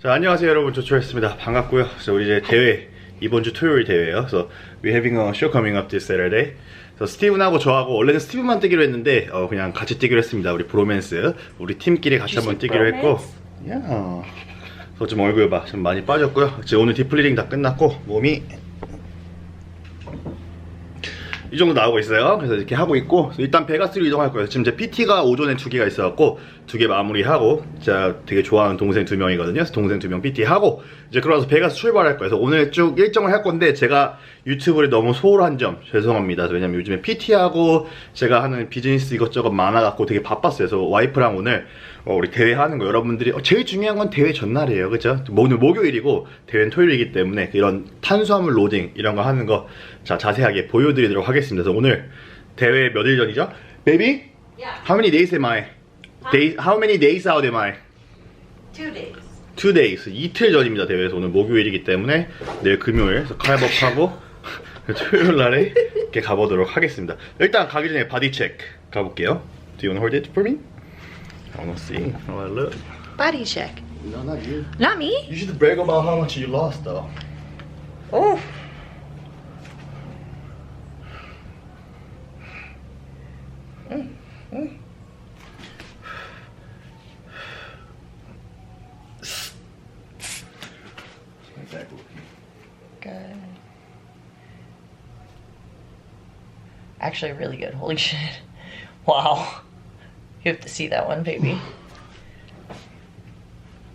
자 안녕하세요 여러분. 조초였습니다. 반갑고요. 그래서 우리 이제 대회 이번 주 토요일 대회예요. 그래서 we having a show coming up this Saturday. 그래서 스티븐하고 저하고 원래는 스티븐만 뛰기로 했는데 어, 그냥 같이 뛰기로 했습니다. 우리 브로맨스. 우리 팀끼리 같이 한번 뛰기로 했고. 야 그래서 좀 얼굴 봐좀 많이 빠졌고요. 이제 오늘 디플리링 다 끝났고 몸이. 이 정도 나오고 있어요. 그래서 이렇게 하고 있고 일단 베가스로 이동할 거예요. 지금 제 PT가 오전에 두 개가 있어갖고 두 개 마무리하고 제가 되게 좋아하는 동생 두 명이거든요. 그래서 동생 두 명 PT 하고 이제 그러면서 베가스 출발할 거예요. 그래서 오늘 쭉 일정을 할 건데 제가 유튜브를 너무 소홀한 점 죄송합니다. 왜냐면 요즘에 PT하고 제가 하는 비즈니스 이것저것 많아갖고 되게 바빴어요. 그래서 와이프랑 오늘 어, 우리 대회 하는 거 여러분들이 어, 제일 중요한 건 대회 전날이에요. 그죠? 오늘 목요일이고 대회는 토요일이기 때문에 이런 탄수화물 로딩 이런 거 하는 거 자, 자세하게 보여드리도록 하겠습니다. 그래서 오늘 대회 몇 일 전이죠? Baby? Yeah, How many days am I? Day, how many days out am I? two days. Two days. 이틀 전입니다. 대회에서 오늘 목요일이기 때문에 내일 금요일 칼복하고 토요일 날에 이렇게 가보도록 하겠습니다. 일단 가기 전에 바디 체크 가볼게요. Do you want to hold it for me? I want to see. How I look. Body check. No, not you. Not me. You should brag about how much you lost, though. Oh. Good. Actually, really good. Holy shit. Wow. You have to see that one, baby.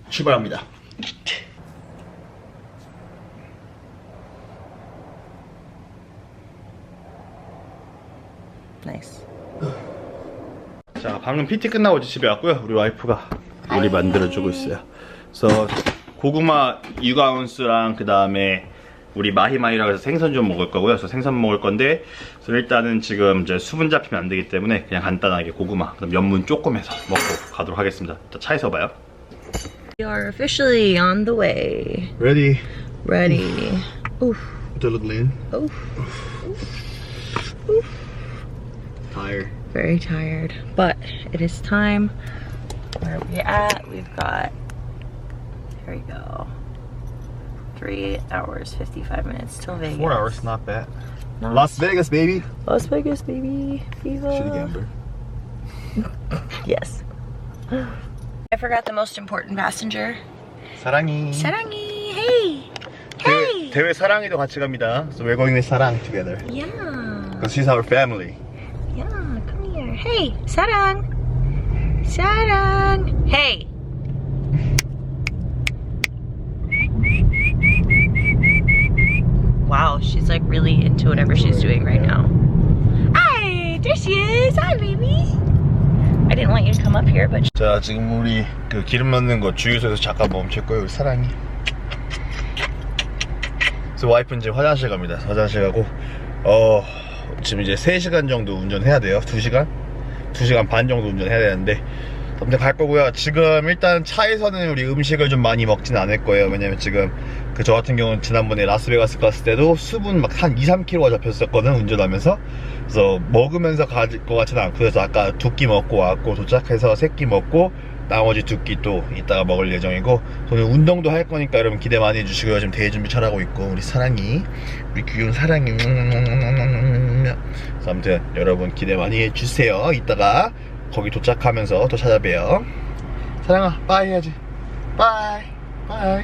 출발합니다. Nice. 자, 방금 PT 끝나고 이제 집에 왔고요. 우리 와이프가 요리 만들어주고 있어요. 그래서 고구마 유가운스랑 그 다음에 우리 마히마히라고 해서 생선 좀 먹을 거고요. 그래서 생선 먹을 건데 그래서 일단은 지금 이제 수분 잡히면 안 되기 때문에 그냥 간단하게 고구마, 그럼 연문 조금 해서 먹고 가도록 하겠습니다. 차에서 봐요. We are officially on the way. Ready Ready. Oof. to look lean? Oof. Tired. Very tired. But it is time. Where are we at? We've got. Here we go. Three hours, 55 minutes till Vegas. Four hours, not bad. Nice. Las Vegas, baby. Las Vegas, baby. Viva. Shitty gambler. Yes. I forgot the most important passenger. 사랑이. Sarangi. Hey. 대회, Hey. 대회 사랑이도 같이 갑니다. So we're going with 사랑 together. Yeah. Because she's our family. Yeah, come here. Hey, Sarang. Sarang. Hey. Wow, she's like really into whatever she's doing right now. Hi, there she is. Hi, baby. I didn't want you to come up here, but 자 지금 우리 그 기름 넣는 거 주유소에서 잠깐 멈출 거예요 우리 사랑이 그래서 와이프는 이제 화장실 갑니다 화장실 가고 어 지금 이제 3시간 정도 운전해야 돼요 2시간? 2시간 반 정도 운전해야 되는데 아무튼 갈 거고요. 지금 일단 차에서는 우리 음식을 좀 많이 먹진 않을 거예요. 왜냐면 지금 그 저 같은 경우는 지난번에 라스베가스 갔을 때도 수분 막 한 2, 3kg가 잡혔었거든 운전하면서. 그래서 먹으면서 갈것 같지는 않고 그래서 아까 두 끼 먹고 왔고 도착해서 세 끼 먹고 나머지 두 끼 또 이따가 먹을 예정이고 오늘 운동도 할 거니까 여러분 기대 많이 해주시고요. 지금 대회 준비 잘하고 있고 우리 사랑이 우리 귀여운 사랑이. 아무튼 여러분 기대 많이 해주세요. 이따가 거기 도착하면서 또 찾아봬요. 사랑아 빠이 해야지. 빠이 빠이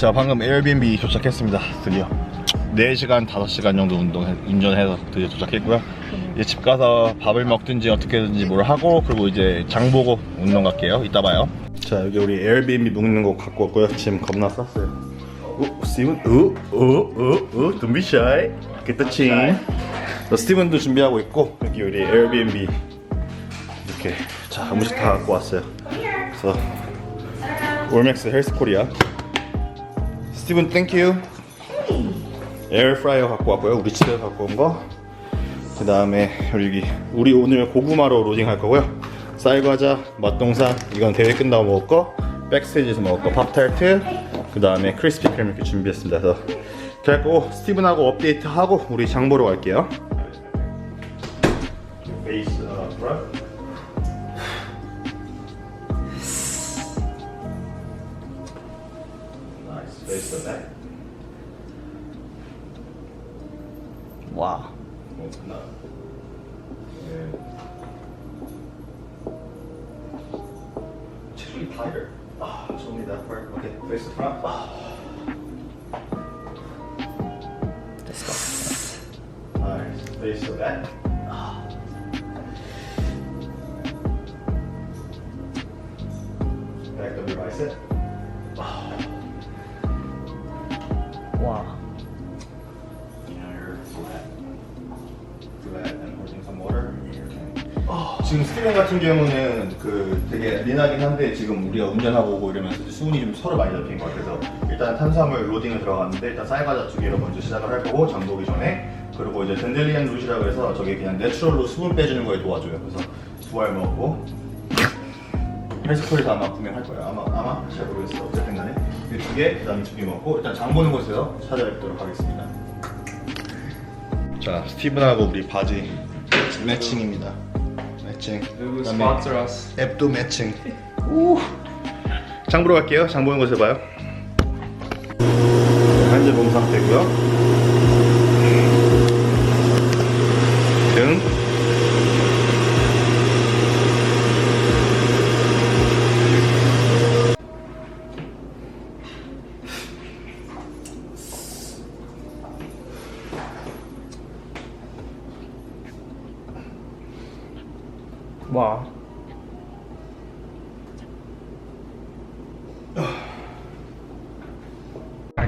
자 방금 에어비앤비 도착했습니다. 드디어 4시간 5시간 정도 운동 운전해서 드디어 도착했고요. 이제 집 가서 밥을 먹든지 어떻게든지 뭘 하고 그리고 이제 장 보고 운동 갈게요. 이따 봐요. 자 여기 우리 에어비앤비 묵는 거 갖고 왔고요. 지금 겁나 쌌어요. 오 스티븐 오오오오 chin 자, 스티븐도 준비하고 있고 여기 우리 에어비앤비 이렇게 자 음식 다 갖고 왔어요. 그래서 올맥스 헬스 코리아 스티븐 땡큐 에어프라이어 갖고 왔고요 우리 집에서 갖고 온거 그 다음에 여기 우리 오늘 고구마로 로딩 할 거고요. 쌀과자, 맛동산, 이건 대회 끝나고 먹을 거, 백스테이지에서 먹을 거, 팝타르트, 그 다음에 크리스피 크림 이렇게 준비했습니다. 그래서 거고 스티븐하고 업데이트 하고 우리 장 보러 갈게요. Wow. 나. 예. 체중이 tighter. 아, only that part. Okay, face the front. 아, Disgusting. nice. Face the back. 아. Back of your bicep. Some water. 지금 스티븐 같은 경우는 그 되게 린하긴 한데 지금 우리가 운전하고 오고 이러면서 수분이 좀 서로 많이 잡힌 것 같아서 일단 탄수화물 로딩을 들어갔는데 일단 쌀과자 두 개로 먼저 시작을 할 거고 장보기 전에 그리고 이제 덴델리안 루시라고 해서 저게 그냥 내추럴로 수분 빼주는 거에 도와줘요. 그래서 두 알 먹고 헬스콜에서 아마 분명할 거예요. 아마 아마? 잘 모르겠어. 어쨌든 간에 이두개 그다음에 두개 먹고 일단 장 보는 곳에서 찾아뵙도록 하겠습니다. 자 스티븐하고 우리 바지 매칭입니다 매칭 그다음에? 앱도 매칭. 우. 장 보러 갈게요. 장 보는 곳에 봐요. 현재 몸 상태고요. 등. Wow.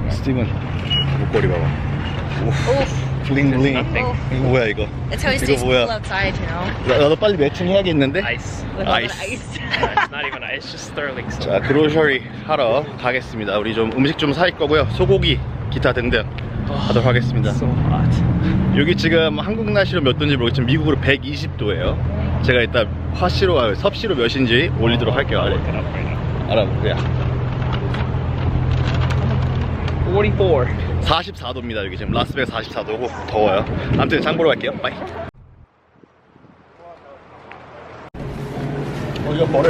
스티븐 목걸이 봐봐. 오. 블링 블링. 이거 뭐야 이거? Always 이거 뭐야? cool outside, you know. 나, 나도 빨리 Ice. that ice. it's not even ice, just sterling. 자 그로셔리 하러 가겠습니다. 우리 좀 음식 좀살 거고요. 소고기, 기타 등등 하도록 하겠습니다. So hot. 여기 지금 한국 날씨로 몇 도인지 모르겠지만 미국으로 120도예요. 제가 일단 화씨로 아, 섭씨로 몇인지 올리도록 할게요. Now. 알아보고요. 44. 44도입니다. 여기 지금 라스베가스 44도고 더워요. 아무튼 장 보러 갈게요. 바이. 어 이거 버려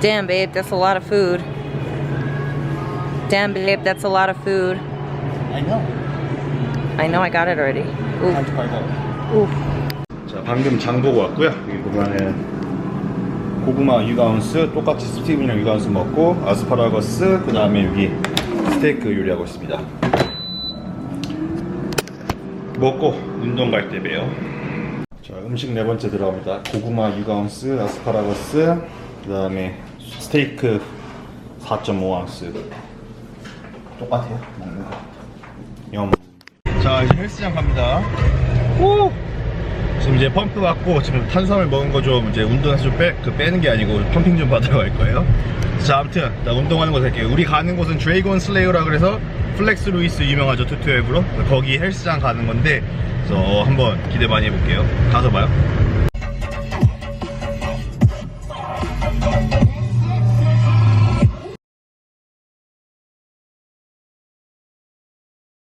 Damn, babe, that's a lot of food. Damn, babe, that's a lot of food. I know. I know I got it already. Ooh. 자 방금 장 보고 왔고요. 여기 보면은 고구마 유가운스 똑같이 스티븐이랑 유가운스 먹고 아스파라거스 그 다음에 여기 스테이크 요리하고 있습니다. 먹고 운동 갈 때 봬요. 자 음식 네 번째 들어갑니다. 고구마 유가운스 아스파라거스 그 다음에 스테이크 4.5盎스 똑같아요 먹는 거. 염. 자 이제 헬스장 갑니다. 오! 지금 이제 펌프 받고 지금 탄수화물 먹은 거 좀 이제 운동해서 좀 빼, 그 빼는 게 아니고 펌핑 좀 받으러 갈 거예요. 자, 아무튼 나 운동하는 곳 할게요. 우리 가는 곳은 드레이곤 슬레이어라 그래서 플렉스 루이스 유명하죠 투투앱으로 거기 헬스장 가는 건데 그래서 한번 기대 많이 해볼게요. 가서 봐요.